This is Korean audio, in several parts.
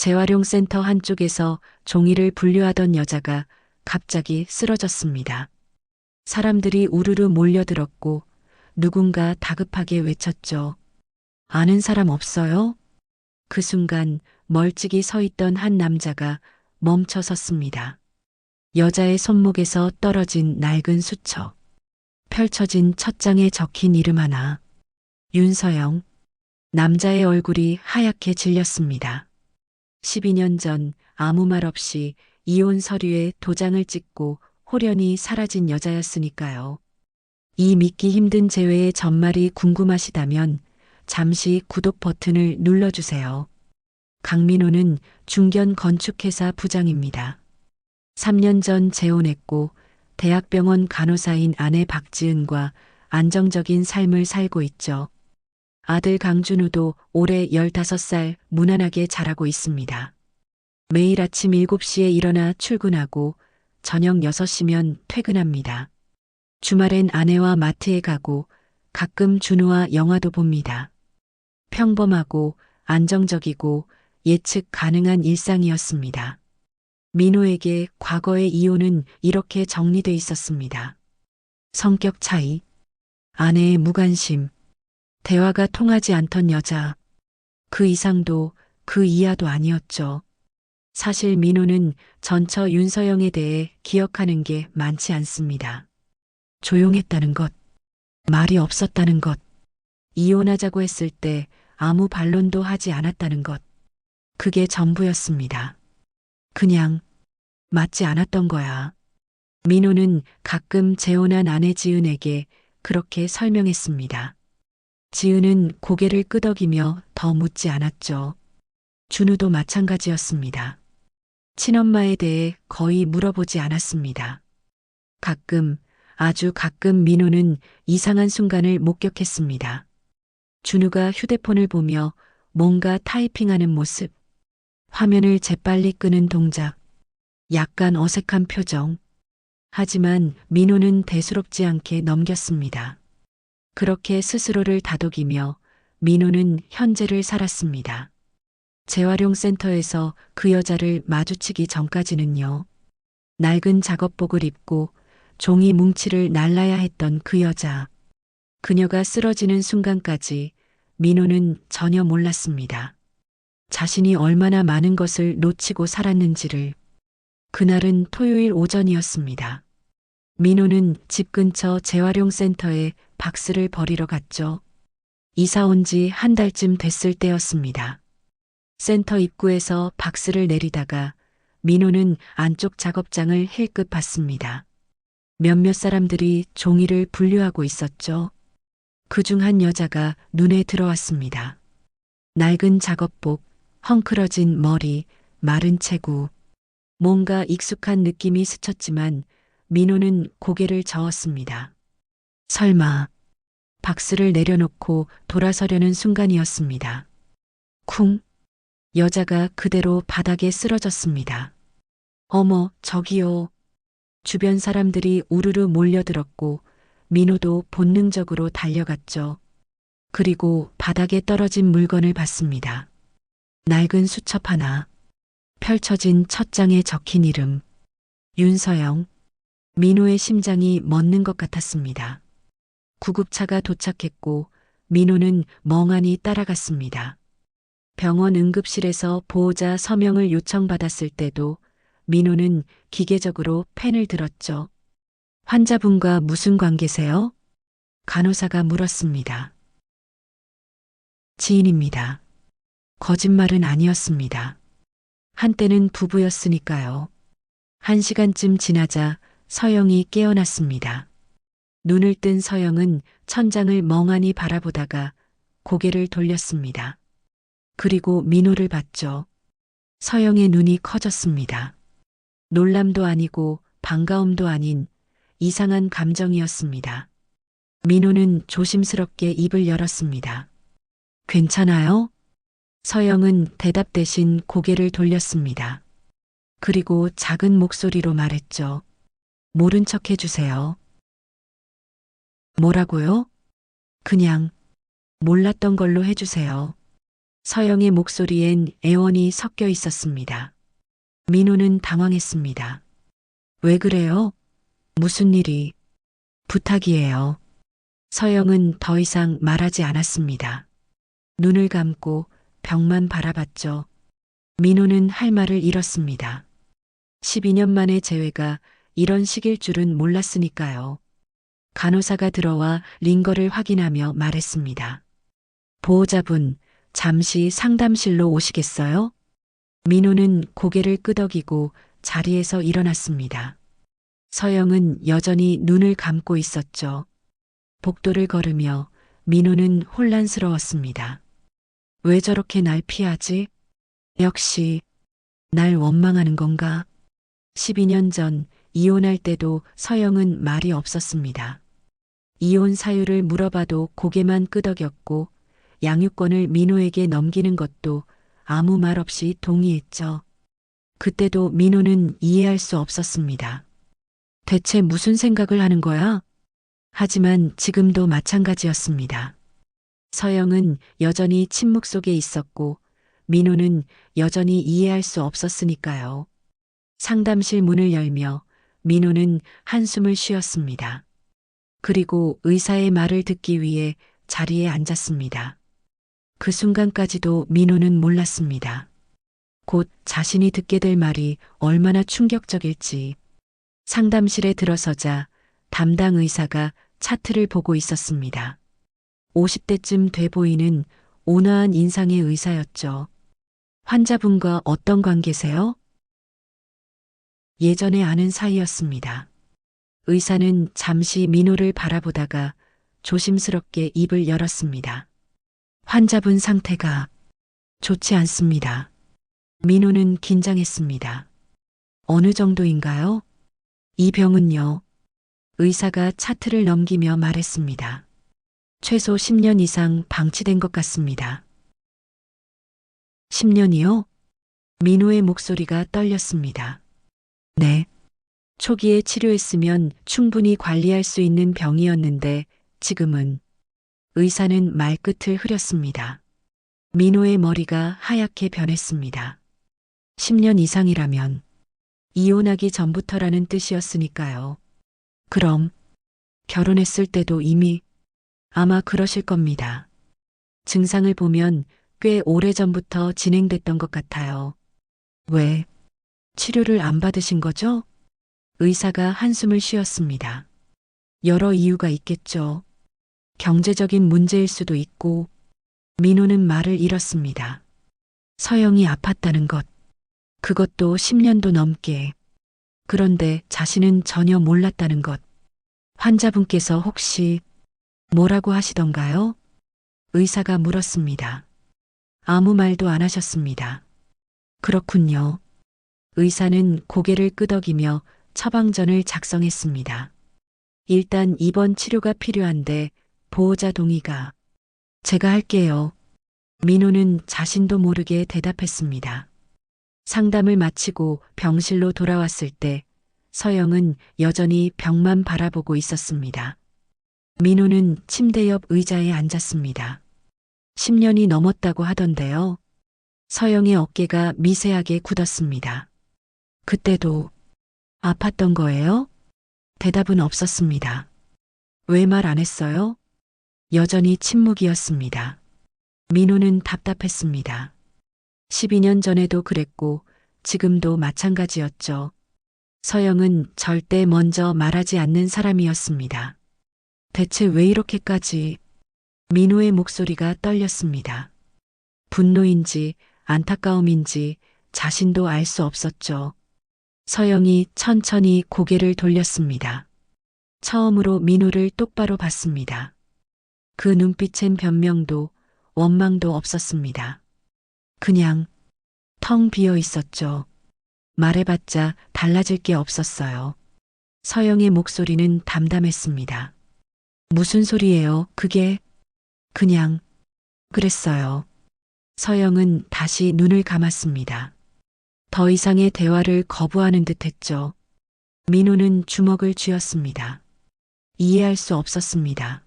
재활용센터 한쪽에서 종이를 분류하던 여자가 갑자기 쓰러졌습니다. 사람들이 우르르 몰려들었고 누군가 다급하게 외쳤죠. 아는 사람 없어요? 그 순간 멀찍이 서 있던 한 남자가 멈춰 섰습니다. 여자의 손목에서 떨어진 낡은 수첩. 펼쳐진 첫 장에 적힌 이름 하나. 윤서영. 남자의 얼굴이 하얗게 질렸습니다. 12년 전 아무 말 없이 이혼 서류에 도장을 찍고 호련히 사라진 여자였으니까요. 이 믿기 힘든 재회의 전말이 궁금하시다면 잠시 구독 버튼을 눌러주세요. 강민호는 중견 건축회사 부장입니다. 3년 전 재혼했고 대학병원 간호사인 아내 박지은과 안정적인 삶을 살고 있죠. 아들 강준우도 올해 15살 무난하게 자라고 있습니다. 매일 아침 7시에 일어나 출근하고 저녁 6시면 퇴근합니다. 주말엔 아내와 마트에 가고 가끔 준우와 영화도 봅니다. 평범하고 안정적이고 예측 가능한 일상이었습니다. 민호에게 과거의 이혼은 이렇게 정리돼 있었습니다. 성격 차이, 아내의 무관심, 대화가 통하지 않던 여자, 그 이상도 그 이하도 아니었죠. 사실 민호는 전처 윤서영에 대해 기억하는 게 많지 않습니다. 조용했다는 것, 말이 없었다는 것, 이혼하자고 했을 때 아무 반론도 하지 않았다는 것, 그게 전부였습니다. 그냥 맞지 않았던 거야. 민호는 가끔 재혼한 아내 지은에게 그렇게 설명했습니다. 지은은 고개를 끄덕이며 더 묻지 않았죠. 준우도 마찬가지였습니다. 친엄마에 대해 거의 물어보지 않았습니다. 가끔, 아주 가끔 민호는 이상한 순간을 목격했습니다. 준우가 휴대폰을 보며 뭔가 타이핑하는 모습, 화면을 재빨리 끄는 동작, 약간 어색한 표정. 하지만 민호는 대수롭지 않게 넘겼습니다. 그렇게 스스로를 다독이며 민호는 현재를 살았습니다. 재활용 센터에서 그 여자를 마주치기 전까지는요. 낡은 작업복을 입고 종이 뭉치를 날라야 했던 그 여자. 그녀가 쓰러지는 순간까지 민호는 전혀 몰랐습니다. 자신이 얼마나 많은 것을 놓치고 살았는지를. 그날은 토요일 오전이었습니다. 민호는 집 근처 재활용 센터에 박스를 버리러 갔죠. 이사 온 지 한 달쯤 됐을 때였습니다. 센터 입구에서 박스를 내리다가 민호는 안쪽 작업장을 힐끗 봤습니다. 몇몇 사람들이 종이를 분류하고 있었죠. 그 중 한 여자가 눈에 들어왔습니다. 낡은 작업복, 헝클어진 머리, 마른 체구. 뭔가 익숙한 느낌이 스쳤지만 민호는 고개를 저었습니다. 설마 박스를 내려놓고 돌아서려는 순간이었습니다. 쿵. 여자가 그대로 바닥에 쓰러졌습니다. 어머, 저기요. 주변 사람들이 우르르 몰려들었고 민호도 본능적으로 달려갔죠. 그리고 바닥에 떨어진 물건을 봤습니다. 낡은 수첩 하나. 펼쳐진 첫 장에 적힌 이름. 윤서영. 민호의 심장이 멎는 것 같았습니다. 구급차가 도착했고 민호는 멍하니 따라갔습니다. 병원 응급실에서 보호자 서명을 요청받았을 때도 민호는 기계적으로 펜을 들었죠. 환자분과 무슨 관계세요? 간호사가 물었습니다. 지인입니다. 거짓말은 아니었습니다. 한때는 부부였으니까요. 한 시간쯤 지나자 서영이 깨어났습니다. 눈을 뜬 서영은 천장을 멍하니 바라보다가 고개를 돌렸습니다. 그리고 민호를 봤죠. 서영의 눈이 커졌습니다. 놀람도 아니고 반가움도 아닌 이상한 감정이었습니다. 민호는 조심스럽게 입을 열었습니다. 괜찮아요? 서영은 대답 대신 고개를 돌렸습니다. 그리고 작은 목소리로 말했죠. 모른 척 해주세요. 뭐라고요? 그냥 몰랐던 걸로 해주세요. 서영의 목소리엔 애원이 섞여 있었습니다. 민호는 당황했습니다. 왜 그래요? 무슨 일이? 부탁이에요. 서영은 더 이상 말하지 않았습니다. 눈을 감고 벽만 바라봤죠. 민호는 할 말을 잃었습니다. 12년 만의 재회가 이런 식일 줄은 몰랐으니까요. 간호사가 들어와 링거를 확인하며 말했습니다. 보호자분, 잠시 상담실로 오시겠어요? 민호는 고개를 끄덕이고 자리에서 일어났습니다. 서영은 여전히 눈을 감고 있었죠. 복도를 걸으며 민호는 혼란스러웠습니다. 왜 저렇게 날 피하지? 역시 날 원망하는 건가? 12년 전 이혼할 때도 서영은 말이 없었습니다. 이혼 사유를 물어봐도 고개만 끄덕였고 양육권을 민호에게 넘기는 것도 아무 말 없이 동의했죠. 그때도 민호는 이해할 수 없었습니다. 대체 무슨 생각을 하는 거야? 하지만 지금도 마찬가지였습니다. 서영은 여전히 침묵 속에 있었고 민호는 여전히 이해할 수 없었으니까요. 상담실 문을 열며 민호는 한숨을 쉬었습니다. 그리고 의사의 말을 듣기 위해 자리에 앉았습니다. 그 순간까지도 민호는 몰랐습니다. 곧 자신이 듣게 될 말이 얼마나 충격적일지. 상담실에 들어서자 담당 의사가 차트를 보고 있었습니다. 50대쯤 돼 보이는 온화한 인상의 의사였죠. 환자분과 어떤 관계세요? 예전에 아는 사이였습니다. 의사는 잠시 민호를 바라보다가 조심스럽게 입을 열었습니다. 환자분 상태가 좋지 않습니다. 민호는 긴장했습니다. 어느 정도인가요? 이 병은요. 의사가 차트를 넘기며 말했습니다. 최소 10년 이상 방치된 것 같습니다. 10년이요? 민호의 목소리가 떨렸습니다. 네. 초기에 치료했으면 충분히 관리할 수 있는 병이었는데 지금은 의사는 말끝을 흐렸습니다. 민호의 머리가 하얗게 변했습니다. 10년 이상이라면 이혼하기 전부터라는 뜻이었으니까요. 그럼 결혼했을 때도 이미 아마 그러실 겁니다. 증상을 보면 꽤 오래 전부터 진행됐던 것 같아요. 왜 치료를 안 받으신 거죠? 의사가 한숨을 쉬었습니다. 여러 이유가 있겠죠. 경제적인 문제일 수도 있고, 민호는 말을 잃었습니다. 서영이 아팠다는 것, 그것도 10년도 넘게. 그런데 자신은 전혀 몰랐다는 것. 환자분께서 혹시 뭐라고 하시던가요? 의사가 물었습니다. 아무 말도 안 하셨습니다. 그렇군요. 의사는 고개를 끄덕이며 처방전을 작성했습니다. 일단 입원 치료가 필요한데 보호자 동의가 제가 할게요. 민호는 자신도 모르게 대답했습니다. 상담을 마치고 병실로 돌아왔을 때 서영은 여전히 벽만 바라보고 있었습니다. 민호는 침대 옆 의자에 앉았습니다. 10년이 넘었다고 하던데요. 서영의 어깨가 미세하게 굳었습니다. 그때도 아팠던 거예요? 대답은 없었습니다. 왜 말 안 했어요? 여전히 침묵이었습니다. 민호는 답답했습니다. 12년 전에도 그랬고 지금도 마찬가지였죠. 서영은 절대 먼저 말하지 않는 사람이었습니다. 대체 왜 이렇게까지 민호의 목소리가 떨렸습니다. 분노인지 안타까움인지 자신도 알 수 없었죠. 서영이 천천히 고개를 돌렸습니다. 처음으로 민호를 똑바로 봤습니다. 그 눈빛엔 변명도 원망도 없었습니다. 그냥 텅 비어 있었죠. 말해봤자 달라질 게 없었어요. 서영의 목소리는 담담했습니다. 무슨 소리예요, 그게? 그냥, 그랬어요. 서영은 다시 눈을 감았습니다. 더 이상의 대화를 거부하는 듯 했죠. 민호는 주먹을 쥐었습니다. 이해할 수 없었습니다.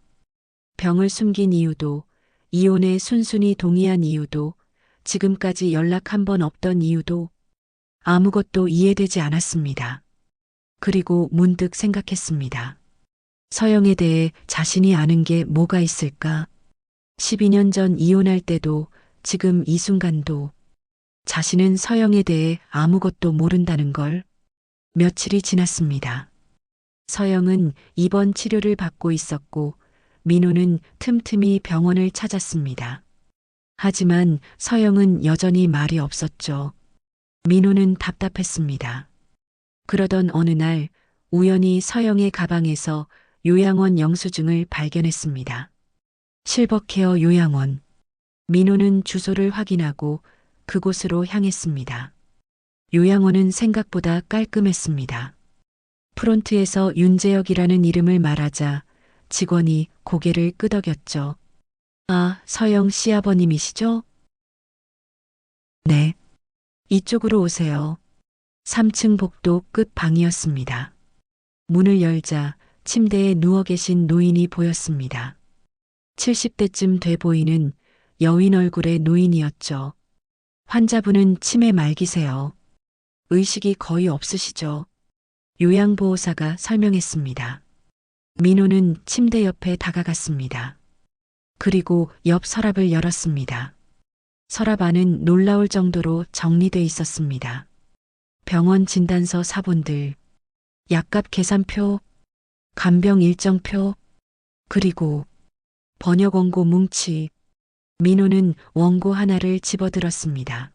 병을 숨긴 이유도, 이혼에 순순히 동의한 이유도 지금까지 연락 한 번 없던 이유도 아무것도 이해되지 않았습니다. 그리고 문득 생각했습니다. 서영에 대해 자신이 아는 게 뭐가 있을까? 12년 전 이혼할 때도 지금 이 순간도 자신은 서영에 대해 아무것도 모른다는 걸 며칠이 지났습니다. 서영은 입원 치료를 받고 있었고 민호는 틈틈이 병원을 찾았습니다. 하지만 서영은 여전히 말이 없었죠. 민호는 답답했습니다. 그러던 어느 날 우연히 서영의 가방에서 요양원 영수증을 발견했습니다. 실버케어 요양원. 민호는 주소를 확인하고 그곳으로 향했습니다. 요양원은 생각보다 깔끔했습니다. 프론트에서 윤재혁이라는 이름을 말하자 직원이 고개를 끄덕였죠. 아, 서영 시아버님이시죠? 네. 이쪽으로 오세요. 3층 복도 끝 방이었습니다. 문을 열자 침대에 누워 계신 노인이 보였습니다. 70대쯤 돼 보이는 여인 얼굴의 노인이었죠. 환자분은 치매 말기세요. 의식이 거의 없으시죠. 요양보호사가 설명했습니다. 민호는 침대 옆에 다가갔습니다. 그리고 옆 서랍을 열었습니다. 서랍 안은 놀라울 정도로 정리돼 있었습니다. 병원 진단서 사본들, 약값 계산표, 간병 일정표, 그리고 번역 원고 뭉치. 민호는 원고 하나를 집어들었습니다.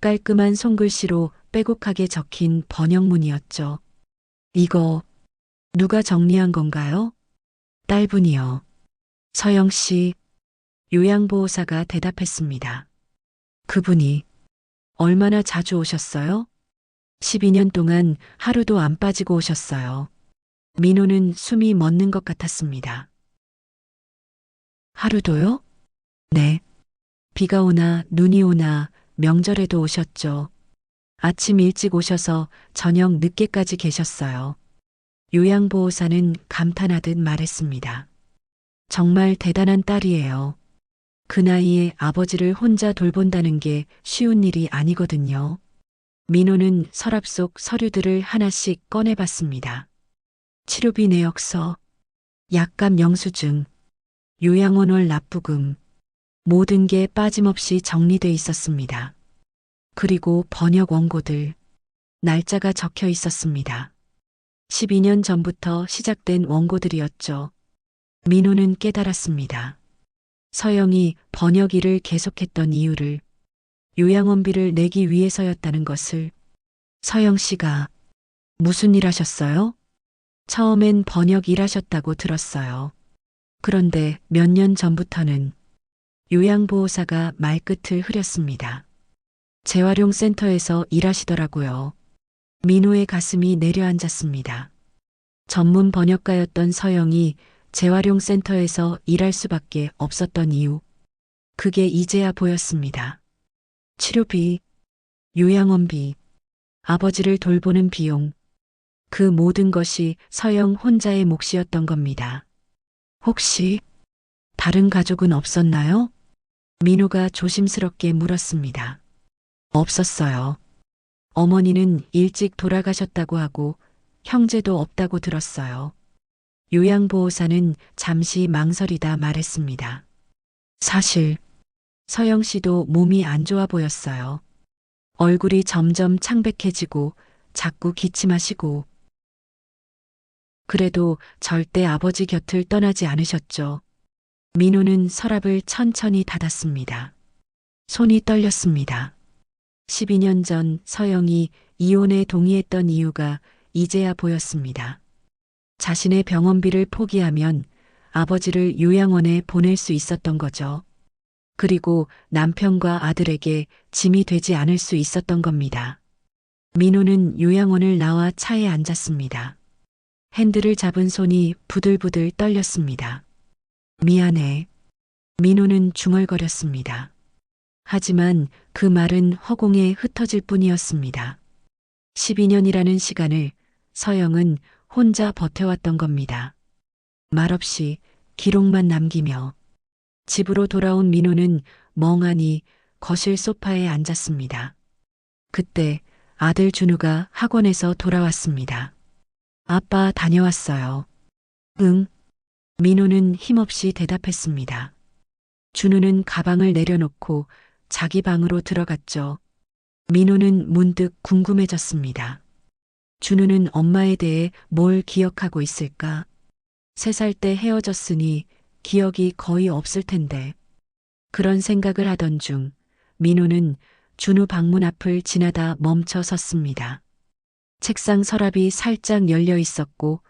깔끔한 손글씨로 빼곡하게 적힌 번역문이었죠. 이거 누가 정리한 건가요? 딸분이요. 서영 씨, 요양보호사가 대답했습니다. 그분이 얼마나 자주 오셨어요? 12년 동안 하루도 안 빠지고 오셨어요. 민호는 숨이 멎는 것 같았습니다. 하루도요? 네. 비가 오나 눈이 오나 명절에도 오셨죠. 아침 일찍 오셔서 저녁 늦게까지 계셨어요. 요양보호사는 감탄하듯 말했습니다. 정말 대단한 딸이에요. 그 나이에 아버지를 혼자 돌본다는 게 쉬운 일이 아니거든요. 민호는 서랍 속 서류들을 하나씩 꺼내봤습니다. 치료비 내역서, 약감 영수증, 요양원월 납부금, 모든 게 빠짐없이 정리돼 있었습니다. 그리고 번역 원고들, 날짜가 적혀 있었습니다. 12년 전부터 시작된 원고들이었죠. 민호는 깨달았습니다. 서영이 번역 일을 계속했던 이유를 요양원비를 내기 위해서였다는 것을 서영 씨가 무슨 일 하셨어요? 처음엔 번역 일하셨다고 들었어요. 그런데 몇 년 전부터는 요양보호사가 말끝을 흐렸습니다. 재활용 센터에서 일하시더라고요. 민호의 가슴이 내려앉았습니다. 전문 번역가였던 서영이 재활용 센터에서 일할 수밖에 없었던 이유. 그게 이제야 보였습니다. 치료비, 요양원비, 아버지를 돌보는 비용. 그 모든 것이 서영 혼자의 몫이었던 겁니다. 혹시 다른 가족은 없었나요? 민호가 조심스럽게 물었습니다. 없었어요. 어머니는 일찍 돌아가셨다고 하고 형제도 없다고 들었어요. 요양보호사는 잠시 망설이다 말했습니다. 사실 서영 씨도 몸이 안 좋아 보였어요. 얼굴이 점점 창백해지고 자꾸 기침하시고 그래도 절대 아버지 곁을 떠나지 않으셨죠. 민호는 서랍을 천천히 닫았습니다. 손이 떨렸습니다. 12년 전 서영이 이혼에 동의했던 이유가 이제야 보였습니다. 자신의 병원비를 포기하면 아버지를 요양원에 보낼 수 있었던 거죠. 그리고 남편과 아들에게 짐이 되지 않을 수 있었던 겁니다. 민호는 요양원을 나와 차에 앉았습니다. 핸들을 잡은 손이 부들부들 떨렸습니다. 미안해. 민호는 중얼거렸습니다. 하지만 그 말은 허공에 흩어질 뿐이었습니다. 12년이라는 시간을 서영은 혼자 버텨왔던 겁니다. 말없이 기록만 남기며 집으로 돌아온 민호는 멍하니 거실 소파에 앉았습니다. 그때 아들 준우가 학원에서 돌아왔습니다. 아빠 다녀왔어요. 응. 민호는 힘없이 대답했습니다. 준우는 가방을 내려놓고 자기 방으로 들어갔죠. 민호는 문득 궁금해졌습니다. 준우는 엄마에 대해 뭘 기억하고 있을까? 세 살 때 헤어졌으니 기억이 거의 없을 텐데. 그런 생각을 하던 중 민호는 준우 방문 앞을 지나다 멈춰 섰습니다. 책상 서랍이 살짝 열려 있었고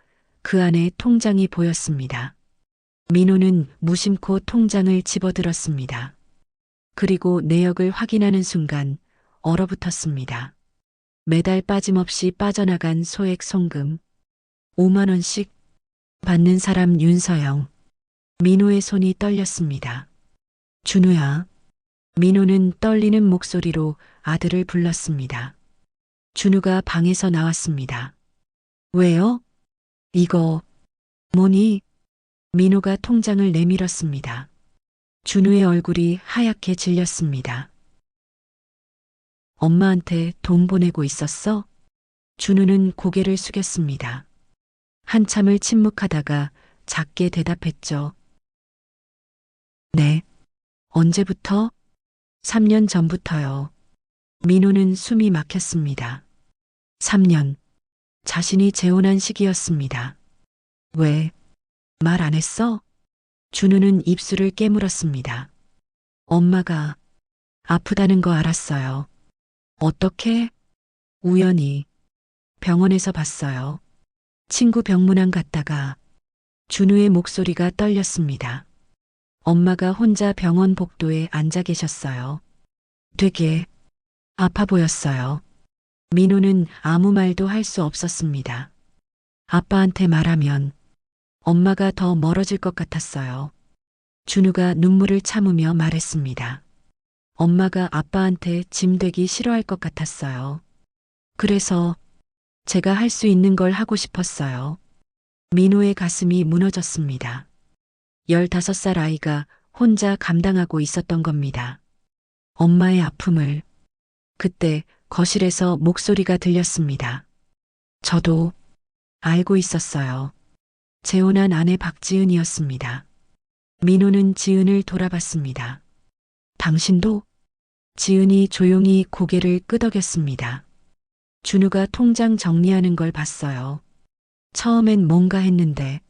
그 안에 통장이 보였습니다. 민호는 무심코 통장을 집어들었습니다. 그리고 내역을 확인하는 순간 얼어붙었습니다. 매달 빠짐없이 빠져나간 소액 송금. 5만원씩 받는 사람 윤서영. 민호의 손이 떨렸습니다. 준우야. 민호는 떨리는 목소리로 아들을 불렀습니다. 준우가 방에서 나왔습니다. 왜요? 이거, 뭐니? 민호가 통장을 내밀었습니다. 준우의 얼굴이 하얗게 질렸습니다. 엄마한테 돈 보내고 있었어? 준우는 고개를 숙였습니다. 한참을 침묵하다가 작게 대답했죠. 네. 언제부터? 3년 전부터요. 민호는 숨이 막혔습니다. 3년. 자신이 재혼한 시기였습니다. 왜? 말 안 했어? 준우는 입술을 깨물었습니다. 엄마가 아프다는 거 알았어요. 어떻게? 우연히 병원에서 봤어요. 친구 병문안 갔다가 준우의 목소리가 떨렸습니다. 엄마가 혼자 병원 복도에 앉아 계셨어요. 되게 아파 보였어요. 민호는 아무 말도 할 수 없었습니다. 아빠한테 말하면 엄마가 더 멀어질 것 같았어요. 준우가 눈물을 참으며 말했습니다. 엄마가 아빠한테 짐 되기 싫어할 것 같았어요. 그래서 제가 할 수 있는 걸 하고 싶었어요. 민호의 가슴이 무너졌습니다. 15살 아이가 혼자 감당하고 있었던 겁니다. 엄마의 아픔을. 그때 거실에서 목소리가 들렸습니다. 저도 알고 있었어요. 재혼한 아내 박지은이었습니다. 민호는 지은을 돌아봤습니다. 당신도? 지은이 조용히 고개를 끄덕였습니다. 준우가 통장 정리하는 걸 봤어요. 처음엔 뭔가 했는데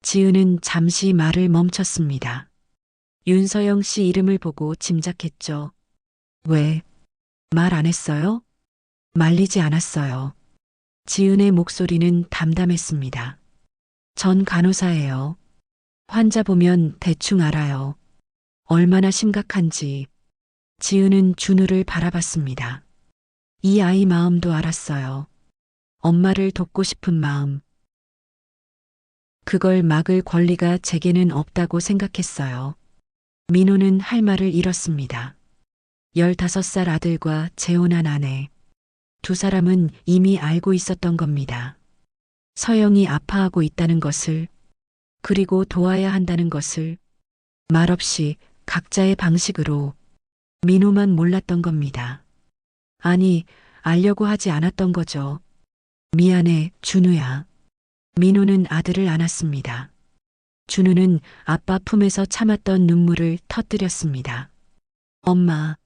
지은은 잠시 말을 멈췄습니다. 윤서영 씨 이름을 보고 짐작했죠. 왜? 말 안 했어요? 말리지 않았어요. 지은의 목소리는 담담했습니다. 전 간호사예요. 환자 보면 대충 알아요. 얼마나 심각한지. 지은은 준우를 바라봤습니다. 이 아이 마음도 알았어요. 엄마를 돕고 싶은 마음. 그걸 막을 권리가 제게는 없다고 생각했어요. 민호는 할 말을 잃었습니다. 15살 아들과 재혼한 아내. 두 사람은 이미 알고 있었던 겁니다. 서영이 아파하고 있다는 것을, 그리고 도와야 한다는 것을 말없이 각자의 방식으로 민호만 몰랐던 겁니다. 아니, 알려고 하지 않았던 거죠. 미안해, 준우야. 민호는 아들을 안았습니다. 준우는 아빠 품에서 참았던 눈물을 터뜨렸습니다. 엄마,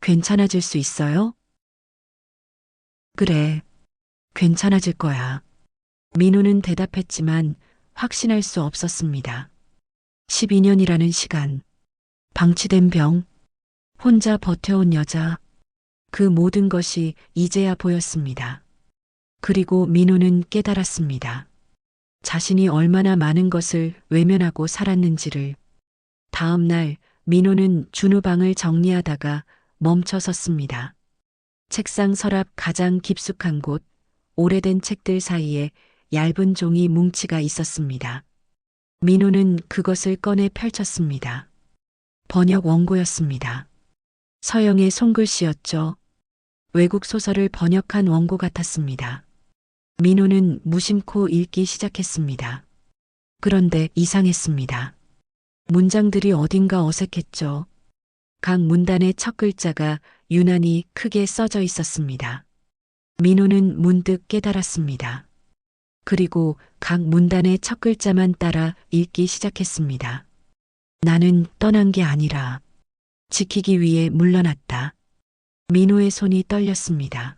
괜찮아질 수 있어요? 그래, 괜찮아질 거야. 민호는 대답했지만 확신할 수 없었습니다. 12년이라는 시간, 방치된 병, 혼자 버텨온 여자, 그 모든 것이 이제야 보였습니다. 그리고 민호는 깨달았습니다. 자신이 얼마나 많은 것을 외면하고 살았는지를. 다음 날 민호는 준우 방을 정리하다가 멈춰 섰습니다. 책상 서랍 가장 깊숙한 곳, 오래된 책들 사이에 얇은 종이 뭉치가 있었습니다. 민호는 그것을 꺼내 펼쳤습니다. 번역 원고였습니다. 서영의 손글씨였죠. 외국 소설을 번역한 원고 같았습니다. 민호는 무심코 읽기 시작했습니다. 그런데 이상했습니다. 문장들이 어딘가 어색했죠. 각 문단의 첫 글자가 유난히 크게 써져 있었습니다. 민호는 문득 깨달았습니다. 그리고 각 문단의 첫 글자만 따라 읽기 시작했습니다. 나는 떠난 게 아니라 지키기 위해 물러났다. 민호의 손이 떨렸습니다.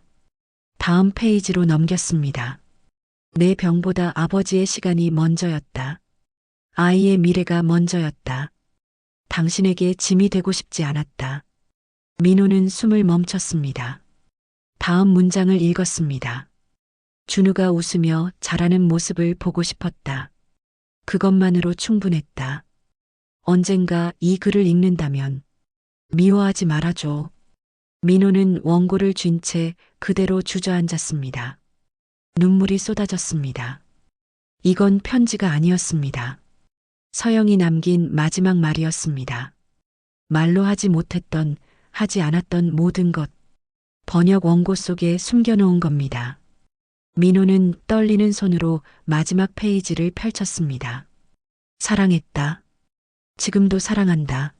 다음 페이지로 넘겼습니다. 내 병보다 아버지의 시간이 먼저였다. 아이의 미래가 먼저였다. 당신에게 짐이 되고 싶지 않았다. 민호는 숨을 멈췄습니다. 다음 문장을 읽었습니다. 준우가 웃으며 자라는 모습을 보고 싶었다. 그것만으로 충분했다. 언젠가 이 글을 읽는다면 미워하지 말아줘. 민호는 원고를 쥔 채 그대로 주저앉았습니다. 눈물이 쏟아졌습니다. 이건 편지가 아니었습니다. 서영이 남긴 마지막 말이었습니다. 말로 하지 못했던, 하지 않았던 모든 것. 번역 원고 속에 숨겨놓은 겁니다. 민호는 떨리는 손으로 마지막 페이지를 펼쳤습니다. 사랑했다. 지금도 사랑한다.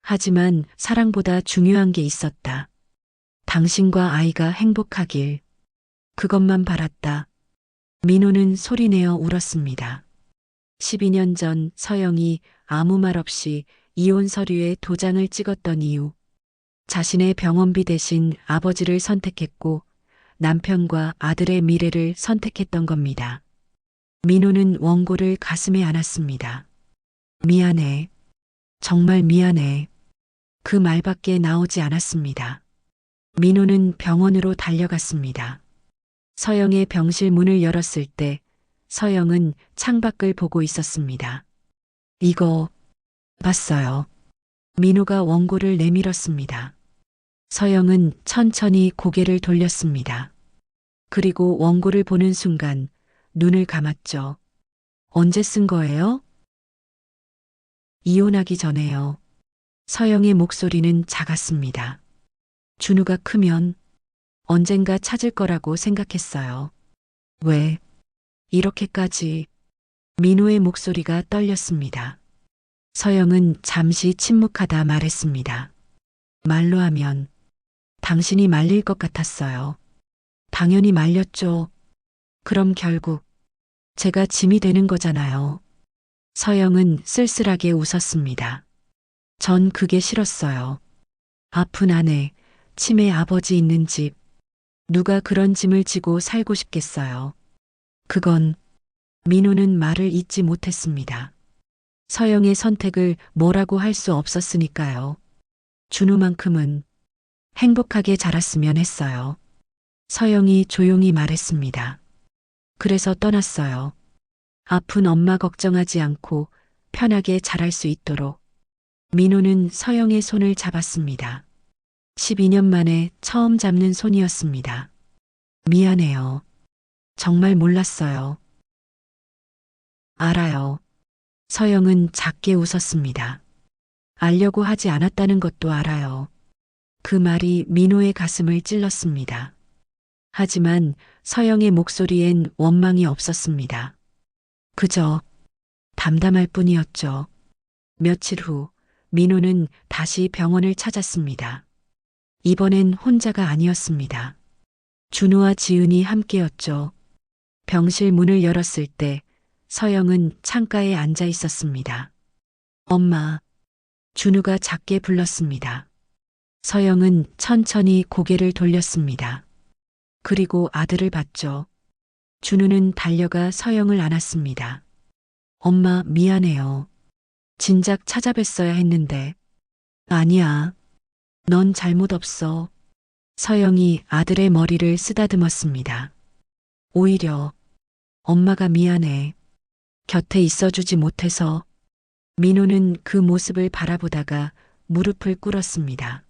하지만 사랑보다 중요한 게 있었다. 당신과 아이가 행복하길. 그것만 바랐다. 민호는 소리내어 울었습니다. 12년 전 서영이 아무 말 없이 이혼 서류에 도장을 찍었던 이유. 자신의 병원비 대신 아버지를 선택했고 남편과 아들의 미래를 선택했던 겁니다. 민호는 원고를 가슴에 안았습니다. 미안해. 정말 미안해. 그 말밖에 나오지 않았습니다. 민호는 병원으로 달려갔습니다. 서영의 병실 문을 열었을 때 서영은 창밖을 보고 있었습니다. 이거 봤어요. 민호가 원고를 내밀었습니다. 서영은 천천히 고개를 돌렸습니다. 그리고 원고를 보는 순간 눈을 감았죠. 언제 쓴 거예요? 이혼하기 전에요. 서영의 목소리는 작았습니다. 준우가 크면 언젠가 찾을 거라고 생각했어요. 왜? 이렇게까지 민호의 목소리가 떨렸습니다. 서영은 잠시 침묵하다 말했습니다. 말로 하면 당신이 말릴 것 같았어요. 당연히 말렸죠. 그럼 결국 제가 짐이 되는 거잖아요. 서영은 쓸쓸하게 웃었습니다. 전 그게 싫었어요. 아픈 아내, 치매 아버지 있는 집. 누가 그런 짐을 지고 살고 싶겠어요. 그건 민호는 말을 잇지 못했습니다. 서영의 선택을 뭐라고 할 수 없었으니까요. 준우만큼은 행복하게 자랐으면 했어요. 서영이 조용히 말했습니다. 그래서 떠났어요. 아픈 엄마 걱정하지 않고 편하게 자랄 수 있도록. 민호는 서영의 손을 잡았습니다. 12년 만에 처음 잡는 손이었습니다. 미안해요. 정말 몰랐어요. 알아요. 서영은 작게 웃었습니다. 알려고 하지 않았다는 것도 알아요. 그 말이 민호의 가슴을 찔렀습니다. 하지만 서영의 목소리엔 원망이 없었습니다. 그저 담담할 뿐이었죠. 며칠 후 민호는 다시 병원을 찾았습니다. 이번엔 혼자가 아니었습니다. 준우와 지은이 함께였죠. 병실 문을 열었을 때 서영은 창가에 앉아 있었습니다. 엄마, 준우가 작게 불렀습니다. 서영은 천천히 고개를 돌렸습니다. 그리고 아들을 봤죠. 준우는 달려가 서영을 안았습니다. 엄마 미안해요. 진작 찾아뵀어야 했는데. 아니야. 넌 잘못 없어. 서영이 아들의 머리를 쓰다듬었습니다. 오히려 엄마가 미안해. 곁에 있어주지 못해서 민호는 그 모습을 바라보다가 무릎을 꿇었습니다.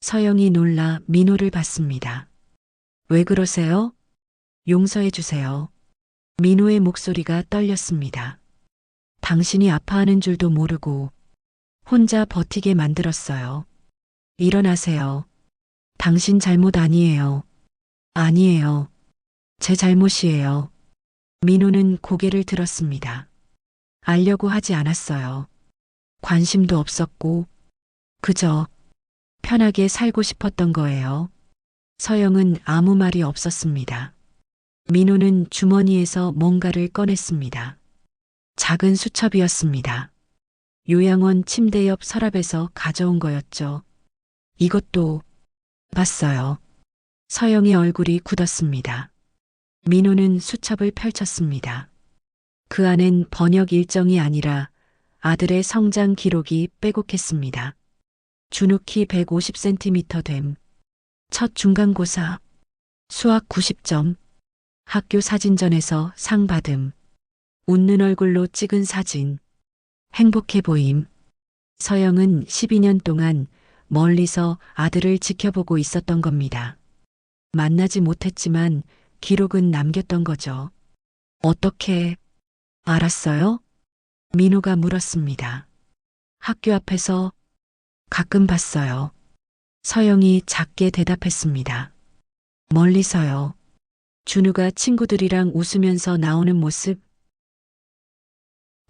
서영이 놀라 민호를 봤습니다. 왜 그러세요? 용서해 주세요. 민호의 목소리가 떨렸습니다. 당신이 아파하는 줄도 모르고 혼자 버티게 만들었어요. 일어나세요. 당신 잘못 아니에요. 아니에요. 제 잘못이에요. 민호는 고개를 들었습니다. 알려고 하지 않았어요. 관심도 없었고, 그저 편하게 살고 싶었던 거예요. 서영은 아무 말이 없었습니다. 민호는 주머니에서 뭔가를 꺼냈습니다. 작은 수첩이었습니다. 요양원 침대 옆 서랍에서 가져온 거였죠. 이것도 봤어요. 서영의 얼굴이 굳었습니다. 민호는 수첩을 펼쳤습니다. 그 안엔 번역 일정이 아니라 아들의 성장 기록이 빼곡했습니다. 준우 키 150cm 됨. 첫 중간고사. 수학 90점. 학교 사진전에서 상 받음. 웃는 얼굴로 찍은 사진. 행복해 보임. 서영은 12년 동안 멀리서 아들을 지켜보고 있었던 겁니다. 만나지 못했지만 기록은 남겼던 거죠. 어떻게 알았어요? 민호가 물었습니다. 학교 앞에서 가끔 봤어요. 서영이 작게 대답했습니다. 멀리서요. 준우가 친구들이랑 웃으면서 나오는 모습.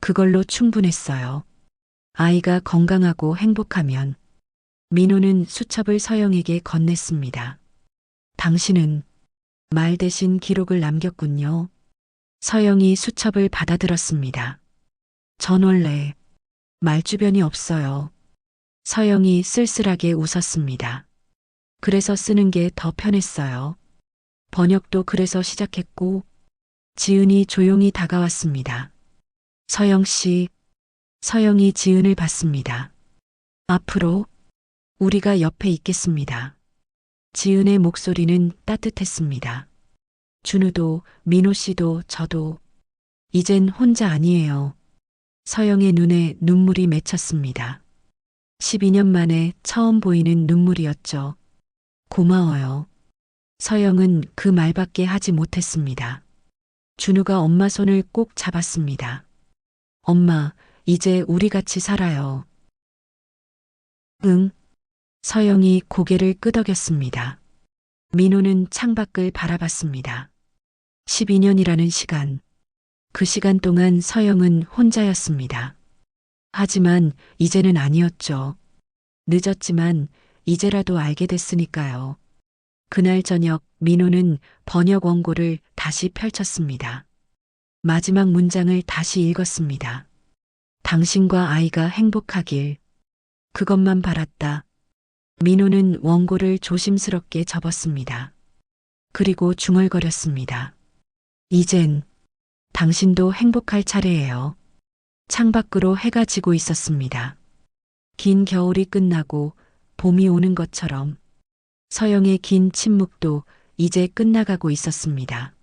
그걸로 충분했어요. 아이가 건강하고 행복하면 민호는 수첩을 서영에게 건넸습니다. 당신은 말 대신 기록을 남겼군요. 서영이 수첩을 받아들었습니다. 전 원래 말주변이 없어요. 서영이 쓸쓸하게 웃었습니다. 그래서 쓰는 게 더 편했어요. 번역도 그래서 시작했고, 지은이 조용히 다가왔습니다. 서영 씨, 서영이 지은을 봤습니다. 앞으로 우리가 옆에 있겠습니다. 지은의 목소리는 따뜻했습니다. 준우도 민호 씨도 저도 이젠 혼자 아니에요. 서영의 눈에 눈물이 맺혔습니다. 12년 만에 처음 보이는 눈물이었죠. 고마워요. 서영은 그 말밖에 하지 못했습니다. 준우가 엄마 손을 꼭 잡았습니다. 엄마, 이제 우리 같이 살아요. 응. 서영이 고개를 끄덕였습니다. 민호는 창밖을 바라봤습니다. 12년이라는 시간. 그 시간 동안 서영은 혼자였습니다. 하지만 이제는 아니었죠. 늦었지만 이제라도 알게 됐으니까요. 그날 저녁 민호는 번역 원고를 다시 펼쳤습니다. 마지막 문장을 다시 읽었습니다. 당신과 아이가 행복하길. 그것만 바랐다. 민호는 원고를 조심스럽게 접었습니다. 그리고 중얼거렸습니다. 이젠 당신도 행복할 차례예요. 창밖으로 해가 지고 있었습니다. 긴 겨울이 끝나고 봄이 오는 것처럼 서영의 긴 침묵도 이제 끝나가고 있었습니다.